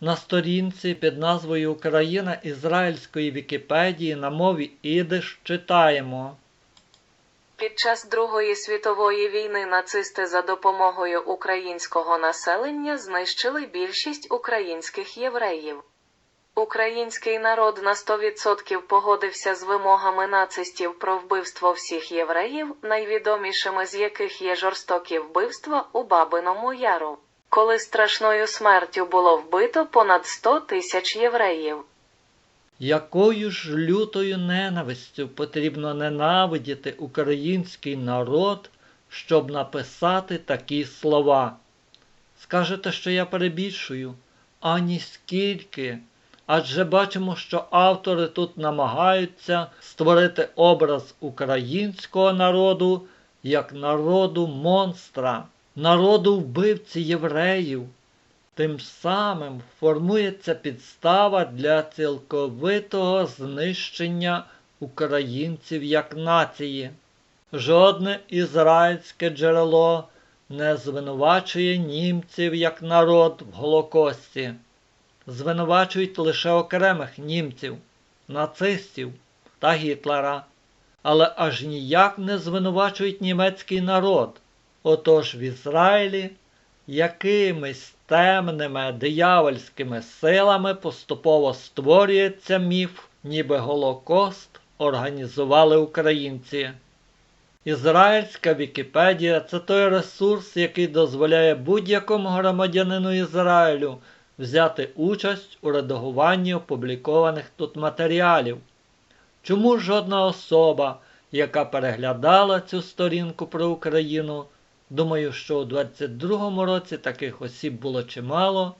На сторінці під назвою Україна Ізраїльської Вікіпедії на мові ідиш читаємо. Під час Другої світової війни нацисти за допомогою українського населення знищили більшість українських євреїв. Український народ на 100% погодився з вимогами нацистів про вбивство всіх євреїв, найвідомішими з яких є жорстокі вбивства у Бабиному Яру, коли страшною смертю було вбито понад 100 тисяч євреїв. Якою ж лютою ненавистю потрібно ненавидіти український народ, щоб написати такі слова? Скажете, що я перебільшую? Ані скільки. Адже бачимо, що автори тут намагаються створити образ українського народу як народу монстра, народу вбивці євреїв. Тим самим формується підстава для цілковитого знищення українців як нації. Жодне ізраїльське джерело не звинувачує німців як народ в Голокості. Звинувачують лише окремих німців, нацистів та Гітлера, але аж ніяк не звинувачують німецький народ. Отож в Ізраїлі якимись темними диявольськими силами поступово створюється міф, ніби Голокост організували українці. Ізраїльська Вікіпедія це той ресурс, який дозволяє будь-якому громадянину Ізраїлю взяти участь у редагуванні опублікованих тут матеріалів. Чому жодна особа, яка переглядала цю сторінку про Україну, думаю, що у 22-му році таких осіб було чимало,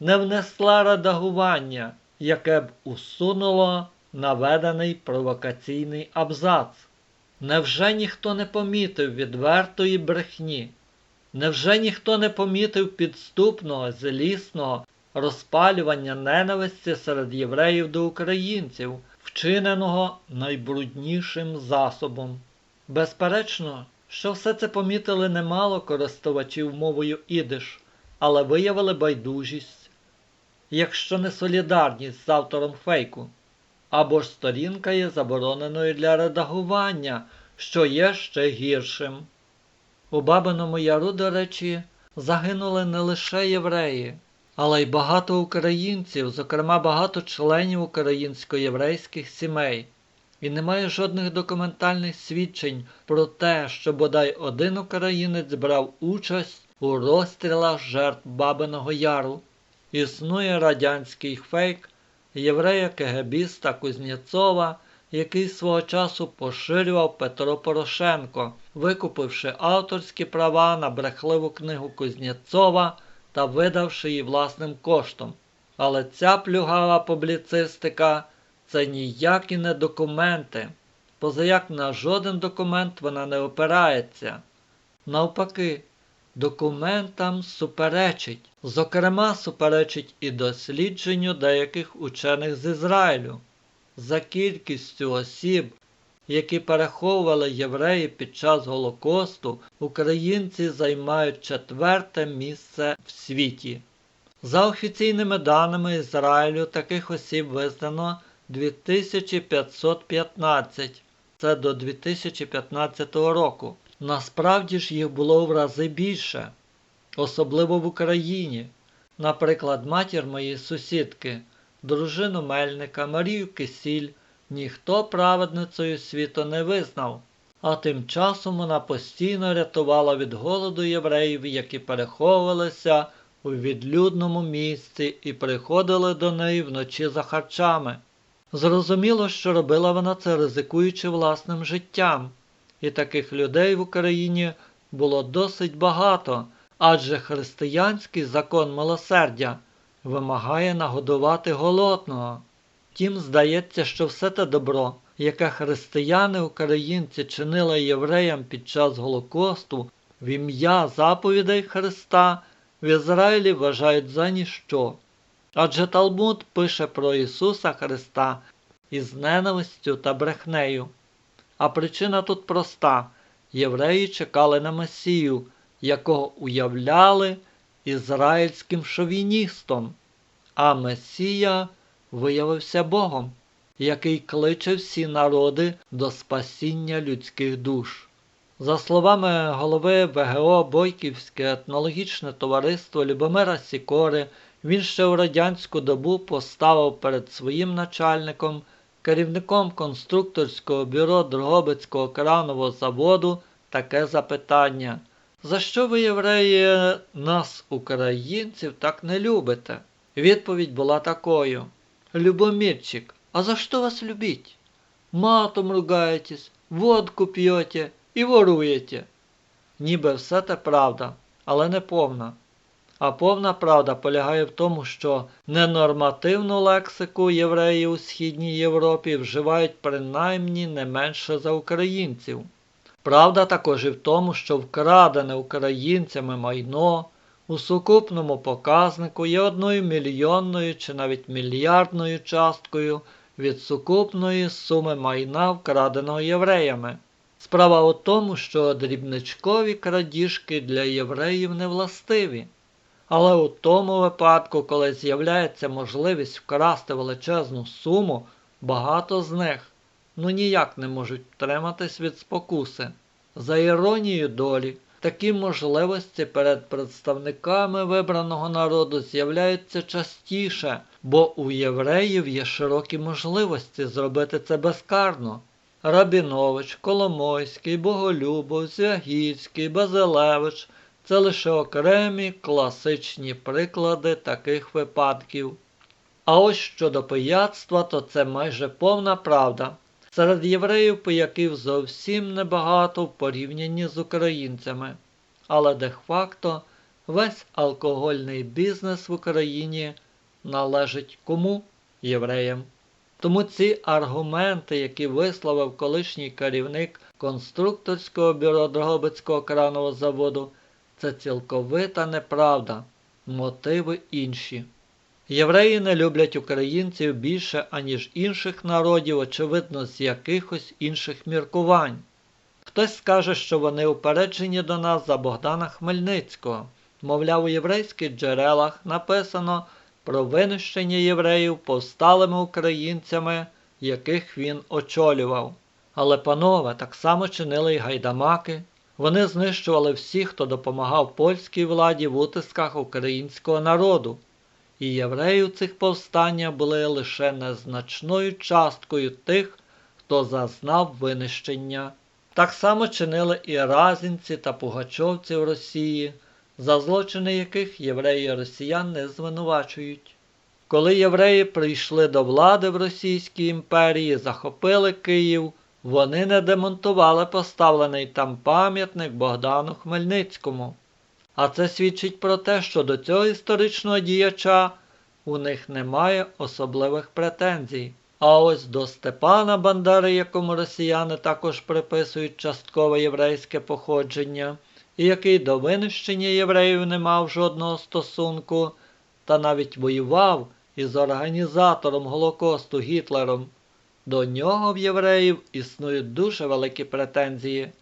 не внесла редагування, яке б усунуло наведений провокаційний абзац. Невже ніхто не помітив відвертої брехні? Невже ніхто не помітив підступного, злісного розпалювання ненависті серед євреїв до українців, вчиненого найбруднішим засобом? Безперечно, що все це помітили немало користувачів мовою ідиш, але виявили байдужість, якщо не солідарність з автором фейку, або ж сторінка є забороненою для редагування, що є ще гіршим. У Бабиному Яру, до речі, загинули не лише євреї, але й багато українців, зокрема багато членів українсько-єврейських сімей. І немає жодних документальних свідчень про те, що бодай один українець брав участь у розстрілах жертв Бабиного Яру. Існує радянський фейк єврея КГБіста Кузнєцова, який свого часу поширював Петро Порошенко, викупивши авторські права на брехливу книгу Кузнєцова та видавши її власним коштом. Але ця плюгава публіцистика це ніякі не документи, позаяк на жоден документ вона не опирається. Навпаки, документам суперечить, зокрема, суперечить і дослідженню деяких учених з Ізраїлю. За кількістю осіб, які переховували євреї під час Голокосту, українці займають четверте місце в світі. За офіційними даними Ізраїлю, таких осіб визнано 2515. Це до 2015 року. Насправді ж їх було в рази більше, особливо в Україні. Наприклад, матір моєї сусідки, дружину Мельника, Марію Кисіль, ніхто праведницею світу не визнав, а тим часом вона постійно рятувала від голоду євреїв, які переховувалися у відлюдному місці і приходили до неї вночі за харчами. Зрозуміло, що робила вона це ризикуючи власним життям, і таких людей в Україні було досить багато, адже християнський закон милосердя вимагає нагодувати голодного. Втім, здається, що все те добро, яке християни українці чинили євреям під час Голокосту в ім'я заповідей Христа, в Ізраїлі вважають за ніщо. Адже Талмуд пише про Ісуса Христа із ненавистю та брехнею. А причина тут проста: євреї чекали на Месію, якого уявляли ізраїльським шовіністом. а Месія виявився Богом, який кличе всі народи до спасіння людських душ. За словами голови ВГО Бойківське етнологічне товариство Любомира Сікори, він ще у радянську добу поставив перед своїм начальником, керівником конструкторського бюро Дрогобицького кранового заводу, таке запитання. За що ви, євреї, нас, українців, так не любите? Відповідь була такою. Любомирчик, а за что вас любить? Матом ругаєтесь, водку п'єте і воруєте. Ніби все це правда, але не повна. А повна правда полягає в тому, що ненормативну лексику євреї у Східній Європі вживають принаймні не менше за українців. Правда також і в тому, що вкрадене українцями майно у сукупному показнику є одною мільйонною чи навіть мільярдною часткою від сукупної суми майна, вкраденого євреями. Справа у тому, що дрібничкові крадіжки для євреїв не властиві. Але у тому випадку, коли з'являється можливість вкрасти величезну суму, багато з них ну ніяк не можуть втриматись від спокуси. За іронією долі, такі можливості перед представниками вибраного народу з'являються частіше, бо у євреїв є широкі можливості зробити це безкарно. Рабінович, Коломойський, Боголюбов, Звягільський, Базилевич це лише окремі класичні приклади таких випадків. А ось щодо пияцтва, то це майже повна правда. Серед євреїв пияків зовсім небагато в порівнянні з українцями, але де-факто весь алкогольний бізнес в Україні належить кому? Євреям. Тому ці аргументи, які висловив колишній керівник конструкторського бюро Дрогобицького кранового заводу, це цілковита неправда, мотиви інші. Євреї не люблять українців більше, аніж інших народів, очевидно, з якихось інших міркувань. Хтось скаже, що вони упереджені до нас за Богдана Хмельницького. Мовляв, у єврейських джерелах написано про винищення євреїв повсталими українцями, яких він очолював. Але, панове, так само чинили й гайдамаки. Вони знищували всіх, хто допомагав польській владі в утисках українського народу і євреї у цих повстаннях були лише незначною часткою тих, хто зазнав винищення. Так само чинили і разінці та пугачовці в Росії, за злочини яких євреї росіян не звинувачують. Коли євреї прийшли до влади в Російській імперії, захопили Київ, вони не демонтували поставлений там пам'ятник Богдану Хмельницькому. А це свідчить про те, що до цього історичного діяча у них немає особливих претензій. А ось до Степана Бандери, якому росіяни також приписують часткове єврейське походження, і який до винищення євреїв не мав жодного стосунку, та навіть воював із організатором Голокосту Гітлером, до нього в євреїв існують дуже великі претензії.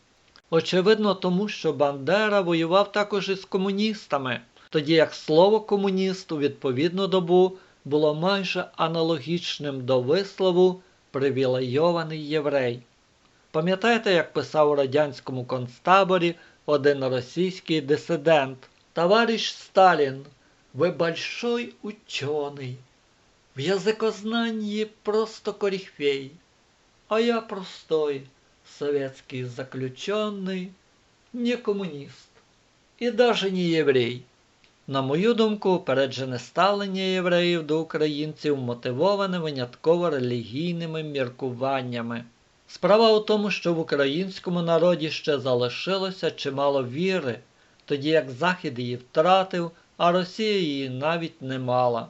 Очевидно, тому що Бандера воював також із комуністами, тоді як слово комуніст у відповідну добу було майже аналогічним до вислову привілейований єврей. Пам'ятаєте, як писав у радянському концтаборі один російський дисидент Товарищ Сталін, ви большой ученый. В языкознании просто корифей, а я простой советский заключенный, не комуніст і даже не єврей. На мою думку, упереджене ставлення євреїв до українців мотивоване винятково релігійними міркуваннями. Справа у тому, що в українському народі ще залишилося чимало віри, тоді як Захід її втратив, а Росія її навіть не мала.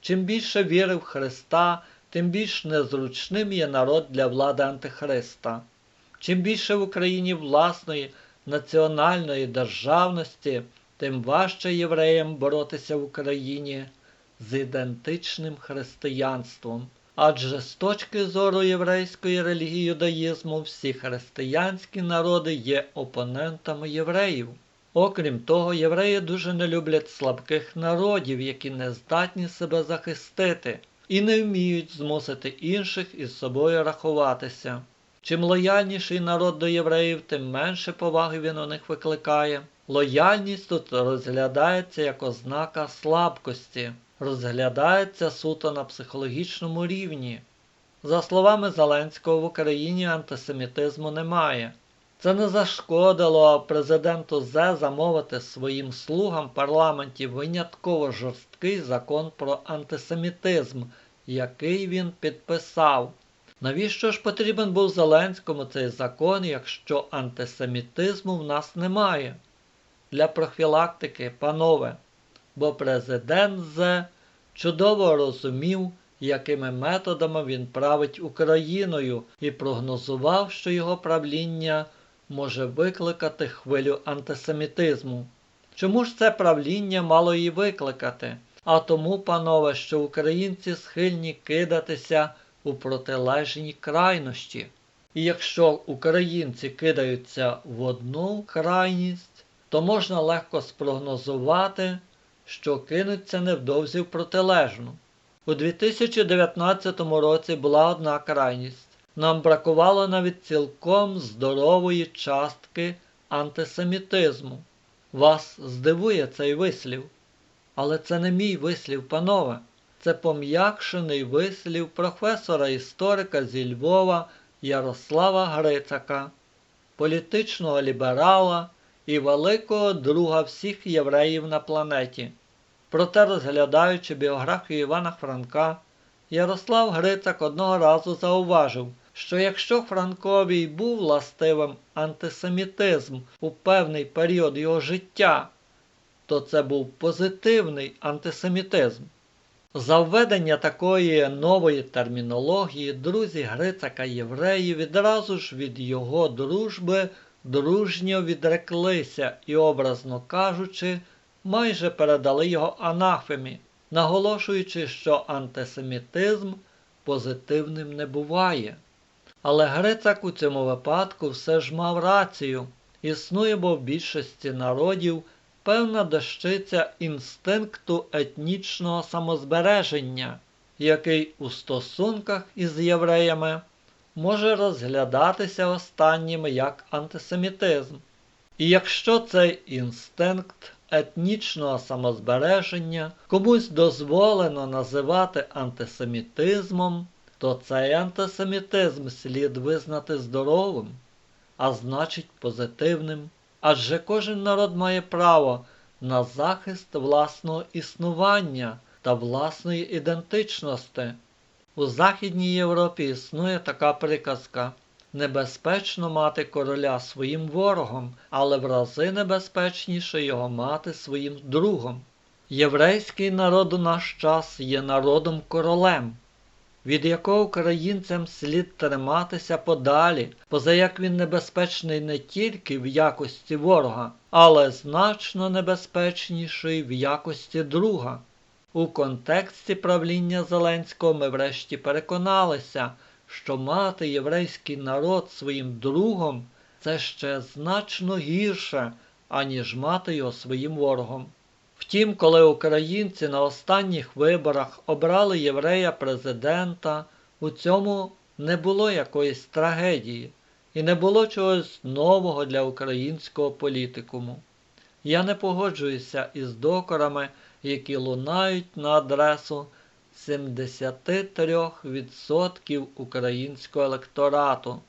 Чим більше віри в Христа, тим більш незручним є народ для влади Антихриста. Чим більше в Україні власної національної державності, тим важче євреям боротися в Україні з ідентичним християнством. Адже з точки зору єврейської релігії юдаїзму всі християнські народи є опонентами євреїв. Окрім того, євреї дуже не люблять слабких народів, які не здатні себе захистити і не вміють змусити інших із собою рахуватися. Чим лояльніший народ до євреїв, тим менше поваги він у них викликає. Лояльність тут розглядається як ознака слабкості, розглядається суто на психологічному рівні. За словами Зеленського, в Україні антисемітизму немає. Це не зашкодило президенту Зе замовити своїм слугам парламенті винятково жорсткий закон про антисемітизм, який він підписав. Навіщо ж потрібен був Зеленському цей закон, якщо антисемітизму в нас немає? Для профілактики, панове, бо президент Зе чудово розумів, якими методами він править Україною, і прогнозував, що його правління може викликати хвилю антисемітизму. Чому ж це правління мало її викликати? А тому, панове, що українці схильні кидатися у протилежні крайності. І якщо українці кидаються в одну крайність, то можна легко спрогнозувати, що кинуться невдовзі в протилежну. У 2019 році була одна крайність. Нам бракувало навіть цілком здорової частки антисемітизму. Вас здивує цей вислів. Але це не мій вислів, панове. Це пом'якшений вислів професора історика зі Львова Ярослава Грицака, політичного ліберала і великого друга всіх євреїв на планеті. Проте, розглядаючи біографію Івана Франка, Ярослав Грицак одного разу зауважив, що якщо Франкові й був властивим антисемітизм у певний період його життя, то це був позитивний антисемітизм. За введення такої нової термінології друзі Грицака євреї відразу ж від його дружби дружньо відреклися і, образно кажучи, майже передали його анафемі, наголошуючи, що антисемітизм позитивним не буває. Але Грицак у цьому випадку все ж мав рацію. Існує бо в більшості народів певна дещиця інстинкту етнічного самозбереження, який у стосунках із євреями може розглядатися останнім як антисемітизм. І якщо цей інстинкт етнічного самозбереження комусь дозволено називати антисемітизмом, то цей антисемітизм слід визнати здоровим, а значить позитивним. Адже кожен народ має право на захист власного існування та власної ідентичності. У Західній Європі існує така приказка небезпечно мати короля своїм ворогом, але в рази небезпечніше його мати своїм другом. Єврейський народ у наш час є народом королем, від якого українцям слід триматися подалі, поза як він небезпечний не тільки в якості ворога, але значно небезпечніший в якості друга. У контексті правління Зеленського ми врешті переконалися, що мати єврейський народ своїм другом це ще значно гірше, аніж мати його своїм ворогом. Втім, коли українці на останніх виборах обрали єврея президента, у цьому не було якоїсь трагедії і не було чогось нового для українського політикуму. Я не погоджуюся із докорами, які лунають на адресу 73% українського електорату,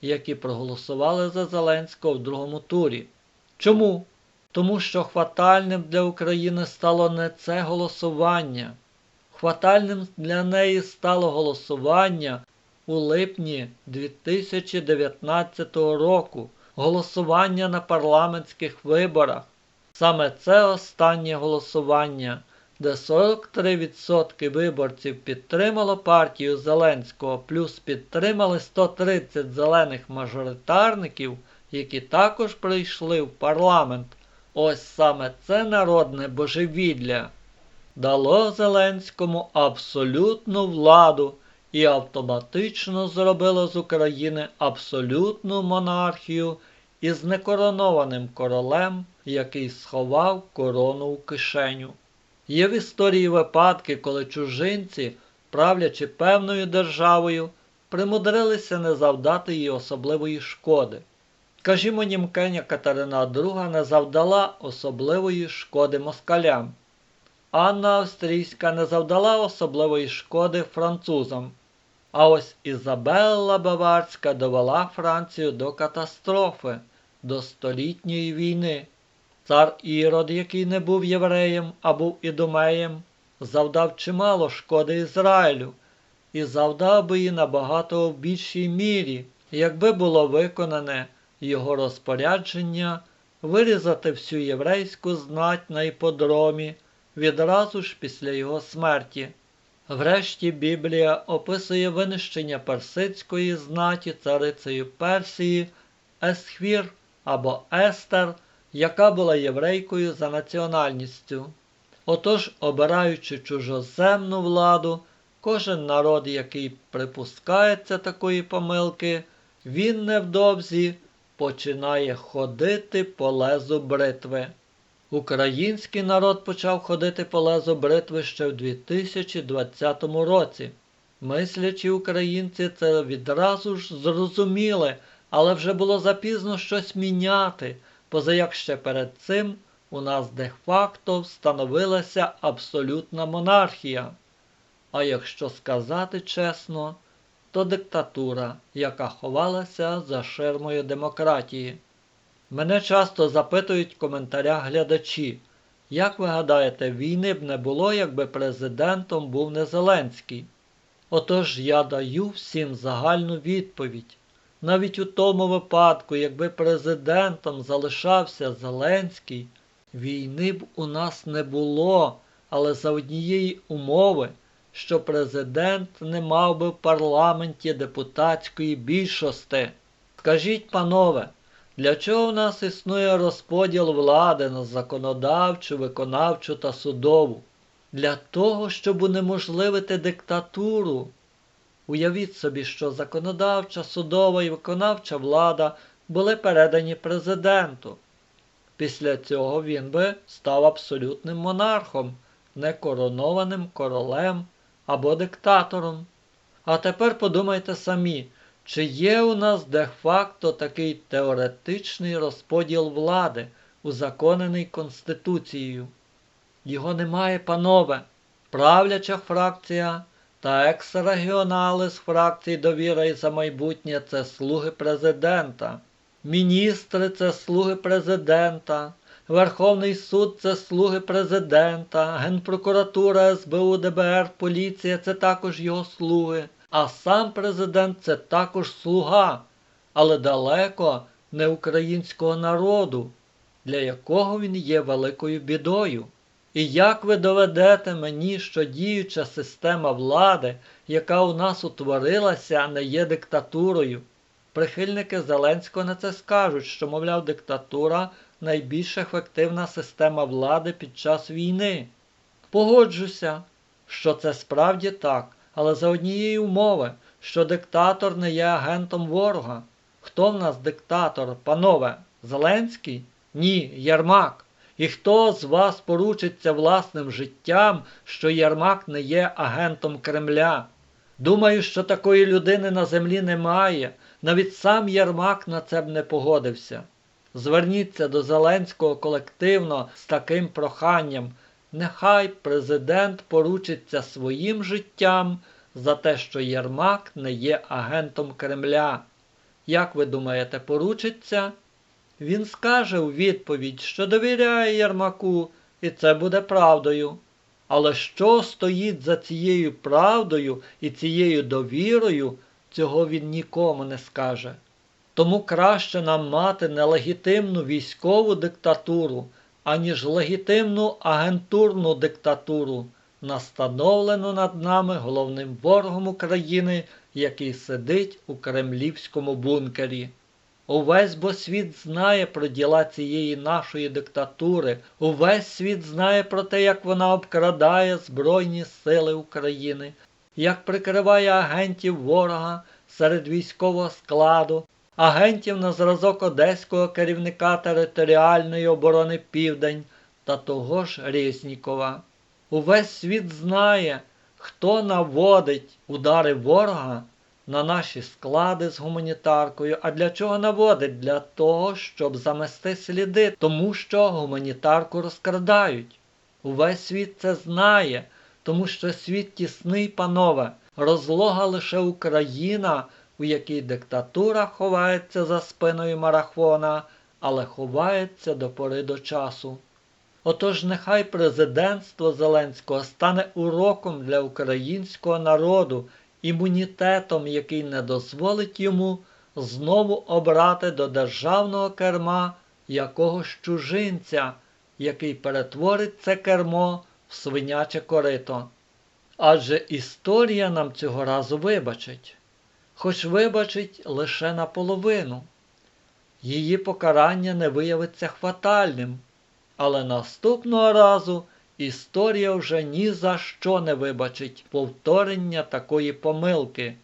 які проголосували за Зеленського в другому турі. Чому? Тому що хватальним для України стало не це голосування. Хватальним для неї стало голосування у липні 2019 року, голосування на парламентських виборах. Саме це останнє голосування, де 43% виборців підтримало партію Зеленського, плюс підтримали 130 зелених мажоритарників, які також прийшли в парламент. Ось саме це народне божевілля дало Зеленському абсолютну владу і автоматично зробило з України абсолютну монархію із некоронованим королем, який сховав корону у кишеню. Є в історії випадки, коли чужинці, правлячи певною державою, примудрилися не завдати їй особливої шкоди. Скажімо, німкеня Катерина II не завдала особливої шкоди москалям. Анна Австрійська не завдала особливої шкоди французам. А ось Ізабелла Баварська довела Францію до катастрофи, до столітньої війни. Цар Ірод, який не був євреєм, а був ідумеєм, завдав чимало шкоди Ізраїлю і завдав би її набагато в більшій мірі, якби було виконане його розпорядження вирізати всю єврейську знать на іподромі відразу ж після його смерті. Врешті Біблія описує винищення персидської знаті царицею Персії Есхвір або Естер, яка була єврейкою за національністю. Отож, обираючи чужоземну владу, кожен народ, який припускається такої помилки, він невдовзі починає ходити по лезу бритви. Український народ почав ходити по лезу бритви ще в 2020 році. Мислячі українці це відразу ж зрозуміли, але вже було запізно щось міняти, поза як ще перед цим у нас де-факто встановилася абсолютна монархія. А якщо сказати чесно, то диктатура, яка ховалася за ширмою демократії. Мене часто запитують в коментарях глядачі, як ви гадаєте, війни б не було, якби президентом був не Зеленський? Отож я даю всім загальну відповідь. Навіть у тому випадку, якби президентом залишався Зеленський, війни б у нас не було, але за однієї умови, що президент не мав би в парламенті депутатської більшості. Скажіть, панове, для чого в нас існує розподіл влади на законодавчу, виконавчу та судову? Для того, щоб унеможливити диктатуру. Уявіть собі, що законодавча, судова і виконавча влада були передані президенту. Після цього він би став абсолютним монархом, некоронованим королем або диктатором. А тепер подумайте самі, чи є у нас де-факто такий теоретичний розподіл влади, узаконений Конституцією? Його немає, панове. Правляча фракція та екс-регіонали з фракції Довіра і за майбутнє це слуги президента. Міністри це слуги президента. Верховний суд це слуги президента, Генпрокуратура, СБУ, ДБР, поліція це також його слуги. А сам президент це також слуга, але далеко не українського народу, для якого він є великою бідою. І як ви доведете мені, що діюча система влади, яка у нас утворилася, не є диктатурою? Прихильники Зеленського на це скажуть, що, мовляв, диктатура найбільш ефективна система влади під час війни. Погоджуся, що це справді так, але за однієї умови, що диктатор не є агентом ворога. Хто в нас диктатор, панове? Зеленський? Ні, Єрмак. І хто з вас поручиться власним життям, що Єрмак не є агентом Кремля? Думаю, що такої людини на землі немає. Навіть сам Єрмак на це б не погодився. Зверніться до Зеленського колективно з таким проханням. Нехай президент поручиться своїм життям за те, що Єрмак не є агентом Кремля. Як ви думаєте, поручиться? Він скаже у відповідь, що довіряє Єрмаку, і це буде правдою. Але що стоїть за цією правдою і цією довірою, цього він нікому не скаже. Тому краще нам мати нелегітимну військову диктатуру, аніж легітимну агентурну диктатуру, настановлену над нами головним ворогом України, який сидить у кремлівському бункері. Увесь бо світ знає про діла цієї нашої диктатури, увесь світ знає про те, як вона обкрадає Збройні сили України, як прикриває агентів ворога серед військового складу, агентів на зразок одеського керівника територіальної оборони Південь та того ж Резнікова. Увесь світ знає, хто наводить удари ворога на наші склади з гуманітаркою. А для чого наводить? Для того, щоб замести сліди, тому що гуманітарку розкрадають. Увесь світ це знає, тому що світ тісний, панове, розлога лише Україна, у якій диктатура ховається за спиною марафона, але ховається до пори до часу. Отож, нехай президентство Зеленського стане уроком для українського народу, імунітетом, який не дозволить йому знову обрати до державного керма якогось чужинця, який перетворить це кермо в свиняче корито. Адже історія нам цього разу вибачить, хоч вибачить лише наполовину. Її покарання не виявиться фатальним, але наступного разу історія вже ні за що не вибачить повторення такої помилки,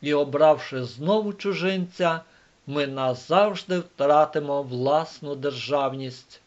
і, обравши знову чужинця, ми назавжди втратимо власну державність.